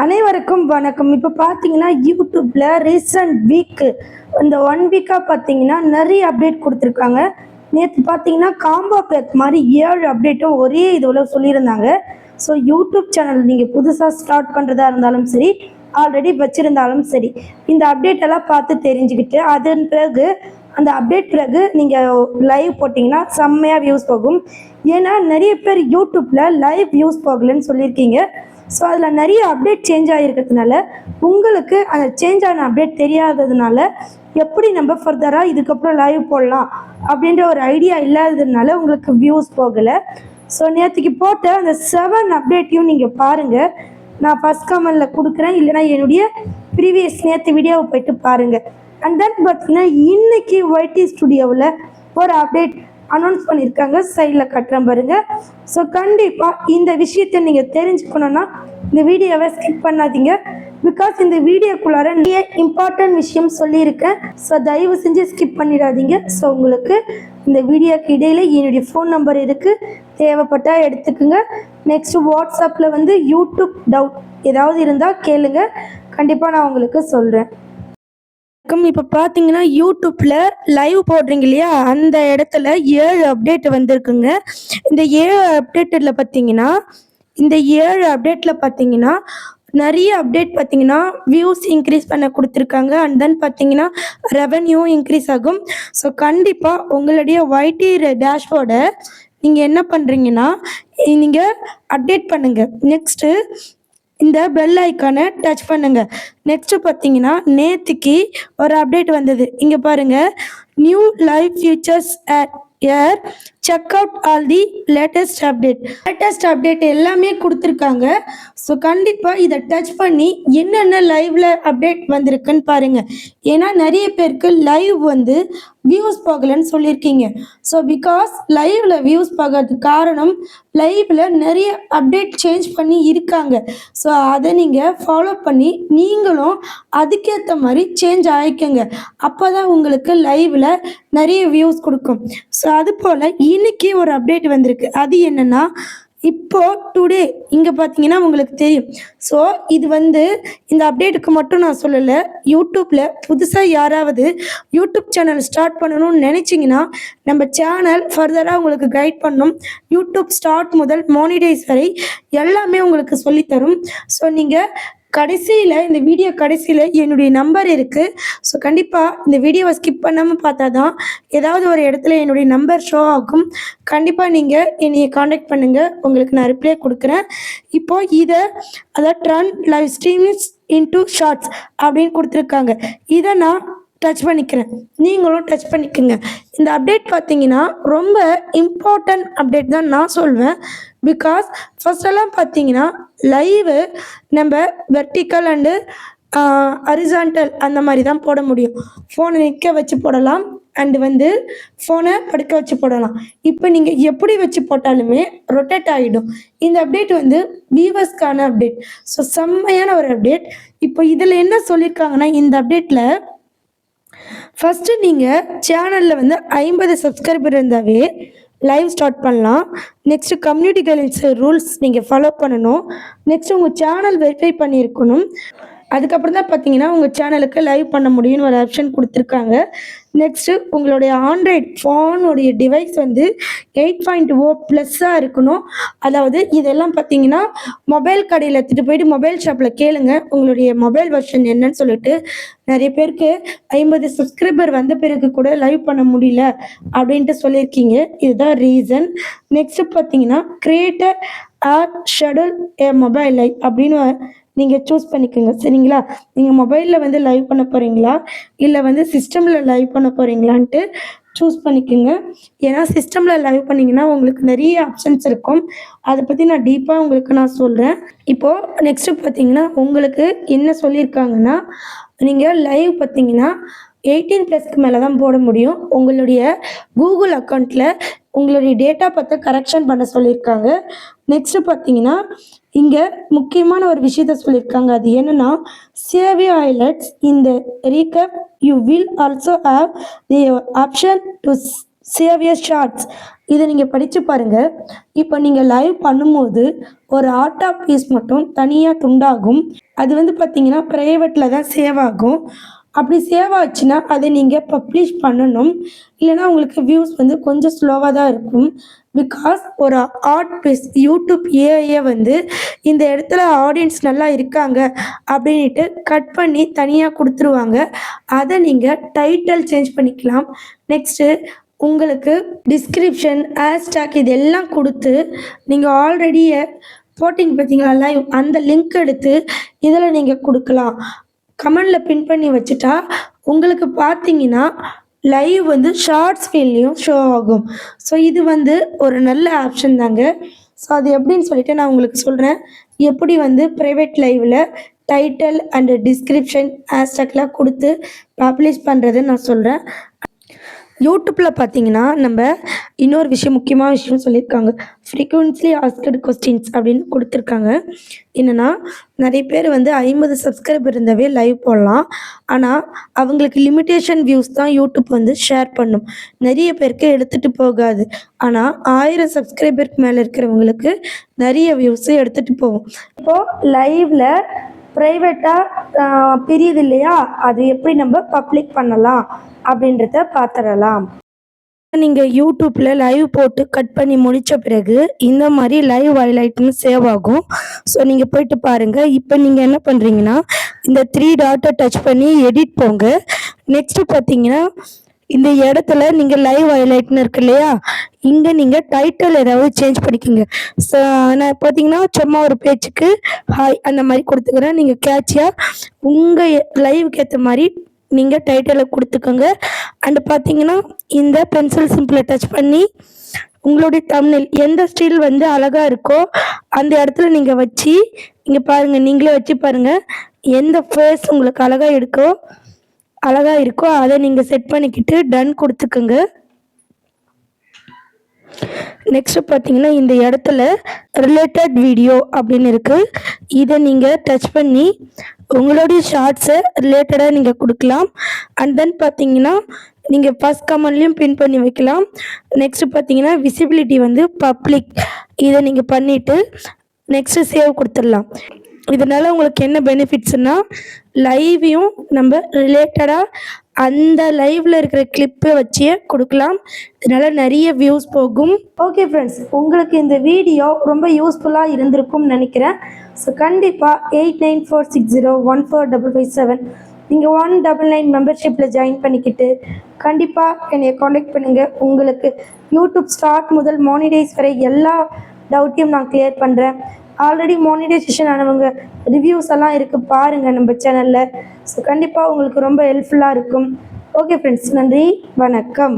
அனைவருக்கும் வணக்கம். இப்போ பார்த்தீங்கன்னா யூடியூப்பில் ரீசன்ட் வீக்கு இந்த ஒன் வீக்காக பார்த்தீங்கன்னா நிறைய அப்டேட் கொடுத்துருக்காங்க. நேற்று பார்த்தீங்கன்னா காம்போ பேக் மாதிரி ஏழு அப்டேட்டும் ஒரே இதுவில் சொல்லியிருந்தாங்க. ஸோ யூடியூப் சேனல் நீங்கள் புதுசாக ஸ்டார்ட் பண்ணுறதா இருந்தாலும் சரி ஆல்ரெடி வச்சுருந்தாலும் சரி இந்த அப்டேட் எல்லாம் பார்த்து தெரிஞ்சுக்கிட்டு அதன் பிறகு அந்த அப்டேட் பிறகு நீங்கள் லைவ் போட்டிங்கன்னா செம்மையாக வியூஸ் போகும். ஏன்னா நிறைய பேர் யூடியூப்பில் லைவ் வியூஸ் போகலன்னு சொல்லியிருக்கீங்க. ஸோ அதில் நிறைய அப்டேட் சேஞ்ச் ஆகிருக்கிறதுனால உங்களுக்கு அந்த சேஞ்ச் ஆன அப்டேட் தெரியாததுனால எப்படி நம்ம ஃபர்தராக இதுக்கப்புறம் லைவ் போடலாம் அப்படின்ற ஒரு ஐடியா இல்லாததுனால உங்களுக்கு வியூஸ் போகலை. ஸோ நேற்றுக்கு போட்ட அந்த செவன் அப்டேட்டையும் நீங்கள் பாருங்கள் நான் ஃபஸ்ட் கமெண்டில் கொடுக்குறேன். இல்லைனா என்னுடைய ப்ரீவியஸ் நேற்று வீடியோவை போயிட்டு பாருங்கள் அண்ட் தென் பார்த்தீங்கன்னா இன்னைக்கு ஒய்டி ஸ்டுடியோவில் ஒரு அப்டேட் அனௌன்ஸ் பண்ணியிருக்காங்க சைடில் கட்டுறேன் பாருங்க. ஸோ கண்டிப்பாக இந்த விஷயத்தை நீங்கள் தெரிஞ்சுக்கணுன்னா இந்த வீடியோவை ஸ்கிப் பண்ணாதீங்க. பிகாஸ் இந்த வீடியோக்குள்ளார நிறைய இம்பார்ட்டன்ட் விஷயம் சொல்லியிருக்கேன். ஸோ தயவு செஞ்சு ஸ்கிப் பண்ணிடாதீங்க. ஸோ உங்களுக்கு இந்த வீடியோக்கு இடையில என்னுடைய ஃபோன் நம்பர் இருக்குது தேவைப்பட்டால் எடுத்துக்கோங்க. நெக்ஸ்ட் வாட்ஸ்அப்பில் வந்து யூடியூப் டவுட் ஏதாவது இருந்தால் கேளுங்க. கண்டிப்பாக நான் உங்களுக்கு சொல்கிறேன் வணக்கம். இப்போ பார்த்தீங்கன்னா யூடியூப்பில் லைவ் போடுறீங்க இல்லையா? அந்த இடத்துல ஏழு அப்டேட் வந்திருக்குங்க. இந்த ஏழு அப்டேட்டில் பார்த்தீங்கன்னா இந்த ஏழு அப்டேட்டில் பார்த்தீங்கன்னா நிறைய அப்டேட் பார்த்தீங்கன்னா வியூஸ் இன்க்ரீஸ் பண்ண கொடுத்துருக்காங்க. அண்ட் தென் பார்த்தீங்கன்னா ரெவன்யூ இன்க்ரீஸ் ஆகும். ஸோ கண்டிப்பாக உங்களுடைய ஒய்டி டேஷ்போர்டை நீங்கள் என்ன பண்ணுறீங்கன்னா நீங்கள் அப்டேட் பண்ணுங்கள் நெக்ஸ்ட்டு இந்த பெல் ஐக்கானை டச் பண்ணுங்க. நெக்ஸ்ட் பார்த்தீங்கன்னா நேற்றுக்கு ஒரு அப்டேட் வந்தது. இங்க பாருங்க. New live features at air check out all the latest update latest update எல்லாமே கொடுத்துருக்காங்க. ஸோ கண்டிப்பாக இதை டச் பண்ணி என்னென்ன லைவ்ல அப்டேட் வந்திருக்குன்னு பாருங்க. ஏன்னா நிறைய பேருக்கு லைவ் வந்து வியூஸ் போகலைன்னு சொல்லியிருக்கீங்க. ஸோ பிகாஸ் லைவ்ல வியூஸ் போகிறதுக்கு காரணம் லைவ்ல நிறைய அப்டேட் சேஞ்ச் பண்ணி இருக்காங்க. ஸோ அதை நீங்கள் ஃபாலோ பண்ணி நீங்களும் அதுக்கேற்ற மாதிரி சேஞ்ச் ஆகிக்கோங்க அப்போ தான் உங்களுக்கு லைவ்ல நிறைய வியூஸ் கொடுக்கும். ஸோ அது போல் இன்னைக்கு ஒரு அப்டேட் வந்திருக்கு. அது என்னன்னா இப்போ டுடே இங்கே பார்த்தீங்கன்னா உங்களுக்கு தெரியும். ஸோ இது வந்து இந்த அப்டேட்டுக்கு மட்டும் நான் சொல்லலை யூடியூப்பில் புதுசாக யாராவது யூடியூப் சேனல் ஸ்டார்ட் பண்ணணும்னு நினச்சிங்கன்னா நம்ம சேனல் ஃபர்தராக உங்களுக்கு கைட் பண்ணும். யூடியூப் ஸ்டார்ட் முதல் மானிடைஸ் வரை எல்லாமே உங்களுக்கு சொல்லித்தரும் ஸோ நீங்கள் கடைசியில் இந்த வீடியோ கடைசியில் என்னுடைய நம்பர் இருக்குது ஸோ கண்டிப்பாக இந்த வீடியோவை ஸ்கிப் பண்ணாமல் பார்த்தா தான் ஏதாவது ஒரு இடத்துல என்னுடைய நம்பர் ஷோ ஆகும். கண்டிப்பாக நீங்கள் என்னையை காண்டாக்ட் பண்ணுங்கள் உங்களுக்கு நான் ரிப்ளை கொடுக்குறேன். இப்போ இதை அதாவது turn live streamings into shorts அப்படின்னு கொடுத்துருக்காங்க. இதை நான் டச் பண்ணிக்கிறேன். நீங்களும் டச் பண்ணிக்கோங்க. இந்த அப்டேட் பார்த்தீங்கன்னா ரொம்ப இம்பார்ட்டன்ட் அப்டேட் தான் நான் சொல்வேன். பிகாஸ் ஃபஸ்ட்டெல்லாம் பார்த்தீங்கன்னா லைவு நம்ம வெர்டிக்கல் அண்டு அரிசாண்டல் அந்த மாதிரி தான் போட முடியும். ஃபோனை நிற்க வச்சு போடலாம். அண்டு வந்து ஃபோனை படுக்க வச்சு போடலாம். இப்போ நீங்கள் எப்படி வச்சு போட்டாலுமே ரொட்டேட் ஆகிடும் இந்த அப்டேட் வந்து வீவர்ஸ்க்கான அப்டேட் ஸோ செம்மையான ஒரு அப்டேட் இப்போ இதில் என்ன சொல்லியிருக்காங்கன்னா இந்த அப்டேட்டில் ஃபஸ்ட்டு நீங்கள் சேனலில் வந்து ஐம்பது சப்ஸ்கிரைபர் இருந்தாவே லைவ் ஸ்டார்ட் பண்ணலாம். நெக்ஸ்ட்டு கம்யூனிட்டி கைட்லைன்ஸ் ரூல்ஸ் நீங்கள் ஃபாலோ பண்ணணும். நெக்ஸ்ட் உங்கள் சேனல் வெரிஃபை பண்ணியிருக்கணும். அதுக்கப்புறம் தான் பார்த்தீங்கன்னா உங்கள் சேனலுக்கு லைவ் பண்ண முடியும்னு ஒரு ஆப்ஷன் கொடுத்துருக்காங்க. நெக்ஸ்ட்டு உங்களுடைய ஆண்ட்ராய்ட் ஃபோனுடைய டிவைஸ் வந்து எயிட் பாயிண்ட் ஓ ப்ளஸ்ஸாக இருக்கணும். அதாவது இதெல்லாம் பார்த்தீங்கன்னா மொபைல் கடையில் எடுத்துகிட்டு போயிட்டு மொபைல் ஷாப்பில் கேளுங்க. உங்களுடைய மொபைல் வெர்ஷன் என்னன்னு சொல்லிட்டு நிறைய பேருக்கு ஐம்பது சப்ஸ்கிரைபர் வந்த பிறகு கூட லைவ் பண்ண முடியல அப்படின்ட்டு சொல்லியிருக்கீங்க. இதுதான் ரீசன் நெக்ஸ்ட்டு பார்த்தீங்கன்னா creator ad schedule a mobile live அப்படின்னு நீங்கள் சூஸ் பண்ணிக்கோங்க. சரிங்களா? நீங்கள் மொபைலில் வந்து லைவ் பண்ண போகிறீங்களா இல்லை வந்து சிஸ்டமில் லைவ் பண்ண போகிறீங்களான்ட்டு சூஸ் பண்ணிக்கோங்க. ஏன்னா சிஸ்டமில் லைவ் பண்ணிங்கன்னா உங்களுக்கு நிறைய ஆப்ஷன்ஸ் இருக்கும். அதை பற்றி நான் டீப்பாக உங்களுக்கு நான் சொல்கிறேன் இப்போது நெக்ஸ்ட்டு பார்த்தீங்கன்னா உங்களுக்கு என்ன சொல்லியிருக்காங்கன்னா நீங்கள் லைவ் பார்த்தீங்கன்னா எயிட்டீன் ப்ளஸ்க்கு மேலே தான் போட முடியும். உங்களுடைய கூகுள் அக்கௌண்ட்டில் உங்களுடைய டேட்டா பார்த்து கரெக்ஷன் பண்ண சொல்லியிருக்காங்க நெக்ஸ்ட்டு பார்த்தீங்கன்னா இங்கே முக்கியமான ஒரு விஷயத்த சொல்லியிருக்காங்க அது என்னென்னா சேவி ஹைலைட்ஸ் இந்த recap you will also have the option to save your shorts இதை நீங்கள் படித்து பாருங்கள் இப்போ நீங்கள் லைவ் பண்ணும்போது ஒரு ஆட்டா பீஸ் மட்டும் தனியாக துண்டாகும். அது வந்து பார்த்தீங்கன்னா ப்ரைவேட்டில் தான் சேவ் ஆகும். அப்படி சேவ் ஆச்சுன்னா அதை நீங்கள் பப்ளிஷ் பண்ணணும். இல்லைன்னா உங்களுக்கு வியூஸ் வந்து கொஞ்சம் ஸ்லோவாக தான் இருக்கும். பிகாஸ் ஒரு ஆர்ட் பேஸ் யூடியூப் ஏஐயை வந்து இந்த இடத்துல ஆடியன்ஸ் நல்லா இருக்காங்க அப்படின்ட்டு கட் பண்ணி தனியாக கொடுத்துருவாங்க. அதை நீங்கள் டைட்டில் சேஞ்ச் பண்ணிக்கலாம். நெக்ஸ்ட்டு உங்களுக்கு டிஸ்கிரிப்ஷன் ஹேஷ்டாக் இது எல்லாம் கொடுத்து நீங்கள் ஆல்ரெடியே போட்டிங்க பார்த்தீங்களா லைவ் அந்த லிங்க் எடுத்து இதில் நீங்கள் கொடுக்கலாம். கமெண்டில் பின் பண்ணி வச்சுட்டா உங்களுக்கு பார்த்தீங்கன்னா லைவ் வந்து ஷார்ட்ஸ் ஃபீல்லையும் ஷோ ஆகும். ஸோ இது வந்து ஒரு நல்ல ஆப்ஷன் தாங்க. ஸோ அது எப்படின்னு சொல்லிட்டு நான் உங்களுக்கு சொல்கிறேன் எப்படி வந்து ப்ரைவேட் லைவில் டைட்டில் அண்டு டிஸ்கிரிப்ஷன் ஹேஷ்டாக்லாம் கொடுத்து பப்ளிஷ் பண்ணுறதுன்னு நான் சொல்கிறேன் யூடியூப்பில் பார்த்தீங்கன்னா நம்ம இன்னொரு விஷயம் முக்கியமான விஷயம் சொல்லியிருக்காங்க. ஃப்ரீக்குவென்ஸ்லி ஆஸ்கடு கொஸ்டின்ஸ் அப்படின்னு கொடுத்துருக்காங்க. என்னென்னா நிறைய பேர் வந்து ஐம்பது சப்ஸ்கிரைபர் இருந்தாவே லைவ் போடலாம். ஆனால் அவங்களுக்கு லிமிட்டேஷன் வியூஸ் தான் யூடியூப் வந்து ஷேர் பண்ணும். நிறைய பேருக்கு எடுத்துகிட்டு போகாது. ஆனால் ஆயிரம் சப்ஸ்கிரைபருக்கு மேலே இருக்கிறவங்களுக்கு நிறைய வியூஸும் எடுத்துகிட்டு போகும். இப்போது லைவில் ப்ரைவேட்டாக பிரியுது இல்லையா அது எப்படி நம்ம பப்ளிக் பண்ணலாம் அப்படின்றத பார்த்துடலாம் நீங்கள் யூடியூப்பில் லைவ் போட்டு கட் பண்ணி முடித்த பிறகு இந்த மாதிரி லைவ் ஹைலைட்னு சேவ் ஆகும். ஸோ நீங்கள் போயிட்டு பாருங்கள் இப்போ நீங்கள் என்ன பண்ணுறீங்கன்னா இந்த த்ரீ டாட்டை டச் பண்ணி எடிட் போங்க. நெக்ஸ்ட்டு பார்த்தீங்கன்னா இந்த இடத்துல நீங்கள் லைவ் ஹைலைட்னு இருக்கு இல்லையா? இங்கே நீங்கள் டைட்டில் ஏதாவது சேஞ்ச் பண்ணிக்கோங்க. ஸோ நான் பார்த்தீங்கன்னா சும்மா ஒரு பேச்சுக்கு ஹாய் அந்த மாதிரி கொடுத்துக்கிறேன். நீங்கள் கேட்சியாக உங்கள் லைவுக்கு ஏற்ற மாதிரி நீங்கள் டைட்டிலை கொடுத்துக்கோங்க. அண்டு பார்த்தீங்கன்னா இந்த பென்சில் சிம்பிளை டச் பண்ணி உங்களுடைய தமிழில் எந்த ஸ்டைல் வந்து அழகாக இருக்கோ அந்த இடத்துல நீங்கள் வச்சு இங்கே பாருங்கள் நீங்களே வச்சு பாருங்கள் எந்த ஃபேஸ் உங்களுக்கு அழகாக இருக்கோ அழகாக இருக்கோ அதை நீங்கள் செட் பண்ணிக்கிட்டு டன் கொடுத்துக்குங்க. நெக்ஸ்ட் பார்த்தீங்கன்னா இந்த இடத்துல ரிலேட்டட் வீடியோ அப்படின்னு இருக்குது இதை நீங்கள் டச் பண்ணி உங்களுடைய ஷார்ட்ஸை ரிலேட்டடாக நீங்கள் கொடுக்கலாம். அண்ட் தென் பார்த்தீங்கன்னா நீங்கள் ஃபஸ்ட் கமெண்ட்லேயும் பின் பண்ணி வைக்கலாம். நெக்ஸ்ட் பார்த்தீங்கன்னா விசிபிலிட்டி வந்து பப்ளிக் இதை நீங்கள் பண்ணிவிட்டு நெக்ஸ்ட்டு சேவ் கொடுத்துடலாம். இதனால் உங்களுக்கு என்ன பெனிஃபிட்ஸ்னால் லைவையும் நம்ம ரிலேட்டடாக அந்த லைவில் இருக்கிற கிளிப்பை வச்சே கொடுக்கலாம். இதனால் நிறைய வியூஸ் போகும். ஓகே ஃப்ரெண்ட்ஸ் உங்களுக்கு இந்த வீடியோ ரொம்ப யூஸ்ஃபுல்லாக இருந்திருக்கும்னு நினைக்கிறேன். ஸோ கண்டிப்பாக eight nine four six zero one four double five seven நீங்கள் ஒன் டபுள் நைன் மெம்பர்ஷிப்பில் ஜாயின் பண்ணிக்கிட்டு கண்டிப்பாக என்னை காண்டாக்ட் பண்ணுங்கள் உங்களுக்கு யூடியூப் ஸ்டார்ட் முதல் மானிடைஸ் வரை எல்லா டவுட்டையும் நான் கிளியர் பண்ணுறேன் ஆல்ரெடி மானிடைசேஷன் ஆனவங்க ரிவ்யூஸ் எல்லாம் இருக்குது பாருங்கள் நம்ம சேனலில் ஸோ கண்டிப்பாக உங்களுக்கு ரொம்ப ஹெல்ப்ஃபுல்லாக இருக்கும். ஓகே ஃப்ரெண்ட்ஸ் நன்றி வணக்கம்.